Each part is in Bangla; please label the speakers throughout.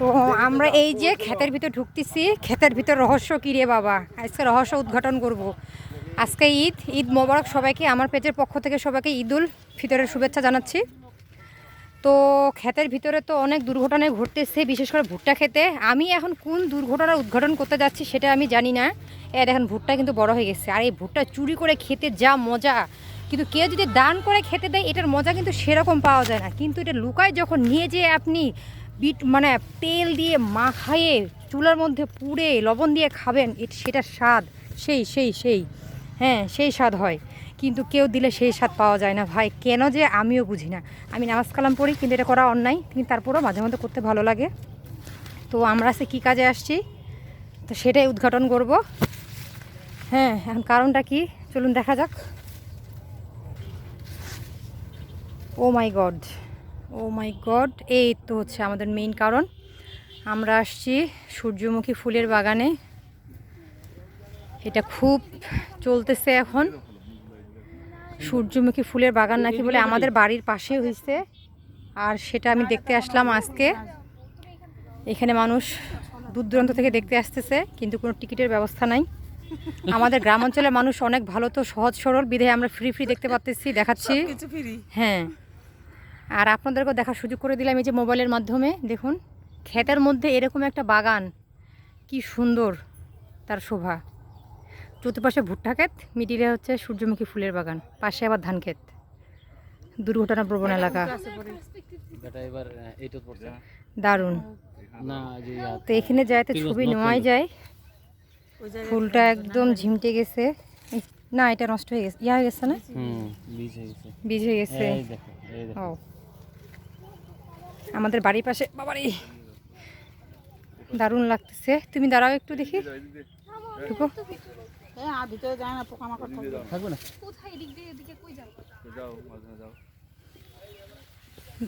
Speaker 1: তো আমরা এই যে ক্ষেতের ভিতর ঢুকতেছি, ক্ষেতের ভিতর রহস্য কী রে বাবা? আজকে রহস্য উদ্ঘাটন করব। আজকে ঈদ ঈদ মোবারক সবাইকে, আমার পেজের পক্ষ থেকে সবাইকে ঈদুল ফিতরের শুভেচ্ছা জানাচ্ছি। তো ক্ষেতের ভিতরে তো অনেক দুর্ঘটনায় ঘটতেছে, বিশেষ করে ভুট্টা খেতে আমি এখন কোন দুর্ঘটনার উদ্ঘাটন করতে যাচ্ছি সেটা আমি জানি না। এ দেখেন, ভুট্টা কিন্তু বড় হয়ে গেছে। আর এই ভুট্টা চুরি করে খেতে যা মজা। কিন্তু কেউ যদি দান করে খেতে দেয়, এটার মজা কিন্তু সেরকম পাওয়া যায় না। কিন্তু এটা লুকায় যখন নিয়ে যেয়ে আপনি বিট মানে তেল দিয়ে মাখায়ে চুলার মধ্যে পুড়ে লবণ দিয়ে খাবেন, এট- সেটার স্বাদ, সেই সেই সেই হ্যাঁ সেই স্বাদ হয়। কিন্তু কেউ দিলে সেই স্বাদ পাওয়া যায় না। ভাই, কেন যে আমিও বুঝি না। আমি নামাজ কালাম পড়ি, কিন্তু এটা করা অন্যায়। কিন্তু তারপরেও মাঝে মধ্যে করতে ভালো লাগে। তো আমরা সে কী কাজে আসছি? তো সেটাই উদ্ঘাটন করব। হ্যাঁ এখন কারণটা কি? চলুন দেখা যাক। ও মাই গড ও মাই গড এই তো হচ্ছে আমাদের মেইন কারণ। আমরা আসছি সূর্যমুখী ফুলের বাগানে। এটা খুব চলতেছে এখন। সূর্যমুখী ফুলের বাগান নাকি বলে আমাদের বাড়ির পাশে হয়েছে আর সেটা আমি দেখতে আসলাম আজকে। এখানে মানুষ দূর দূরান্ত থেকে দেখতে আসতেছে কিন্তু কোনো টিকিটের ব্যবস্থা নাই। আমাদের গ্রাম অঞ্চলের মানুষ অনেক ভালো তো সহজ সরল বিধে আমরা ফ্রি ফ্রি দেখতে পাচ্ছি দেখাচ্ছি। হ্যাঁ। আর আপনাদেরকেও দেখার সুযোগ করে দিলাম এই যে মোবাইলের মাধ্যমে দেখুন ক্ষেতের মধ্যে এরকম একটা বাগান। কি সুন্দর তার শোভা। চতুর্পাশে ভুট্টা ক্ষেত মিডিলে হচ্ছে সূর্যমুখী ফুলের বাগান পাশে আবার ধান ক্ষেত। দুর্ঘটনা প্রবণ এলাকা। দারুণ। তো এখানে যায় তো ছবি নেওয়াই যায়। ফুলটা একদম ঝিমটে গেছে। না এটা নষ্ট হয়ে গেছে। ইয়া হয়ে গেছে না?
Speaker 2: হুম বীজ হয়ে গেছে।
Speaker 1: বীজ গেছে।
Speaker 2: এই দেখো এই দেখো।
Speaker 1: ও। আমাদের বাড়ির পাশে। বাবারে দারুণ লাগতেছে। তুমি দাঁড়াও একটু দেখি। ঢুকো।
Speaker 3: হ্যাঁ আর ভিতরে যায় না পোকামাকড় থাকবে।
Speaker 2: থাকবে না?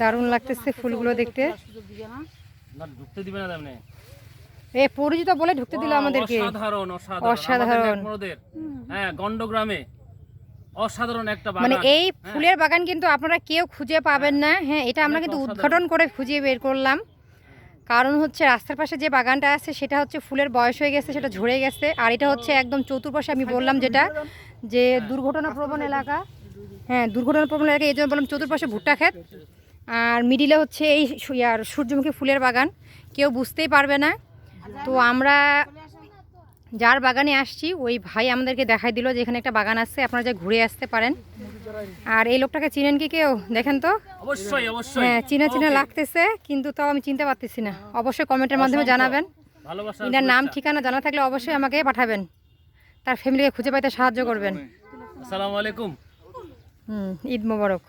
Speaker 1: দারুণ লাগতেছে ফুলগুলো দেখতে। এ পরিচিত বলে ঢুকতে দিল আমাদেরকে।
Speaker 2: অসাধারণ অসাধারণ।
Speaker 1: অসাধারণ।
Speaker 2: হ্যাঁ গন্ডগ্রামে অসাধারণ একটা
Speaker 1: মানে এই ফুলের বাগান কিন্তু আপনারা কেউ খুঁজে পাবেন না। হ্যাঁ এটা আমরা কিন্তু উদ্ঘাটন করে খুঁজে বের করলাম। কারণ হচ্ছে রাস্তার পাশে যে বাগানটা আছে সেটা হচ্ছে ফুলের বয়স হয়ে গেছে সেটা ঝরে গেছে। আর এটা হচ্ছে একদম চতুর্পাশে আমি বললাম যেটা যে দুর্ঘটনা প্রবণ এলাকা। হ্যাঁ দুর্ঘটনা প্রবণ এলাকা এই জন্য বললাম চতুর্পাশে ভুট্টা ক্ষেত। আর মিডিলে হচ্ছে এই আর সূর্যমুখী ফুলের বাগান। কেউ বুঝতেই পারবে না। তো আমরা যার বাগানে আসছি ওই ভাই আমাদেরকে দেখাই দিল যে এখানে একটা বাগান আছে আপনারা যে ঘুরে আসতে পারেন। আর এই লোকটাকে চিনেন কি কেউ? দেখেন তো?
Speaker 2: অবশ্যই অবশ্যই।
Speaker 1: হ্যাঁ চিনা চিনা লাগতেছে কিন্তু তাও আমি চিনতে পারতেছি না। অবশ্যই কমেন্টের মাধ্যমে জানাবেন। ইনার নাম ঠিকানা জানা থাকলে অবশ্যই আমাকে পাঠাবেন। তার ফ্যামিলিকে খুঁজে পাইতে সাহায্য করবেন।
Speaker 2: আসসালামু আলাইকুম।
Speaker 1: হুম ঈদ মোবারক।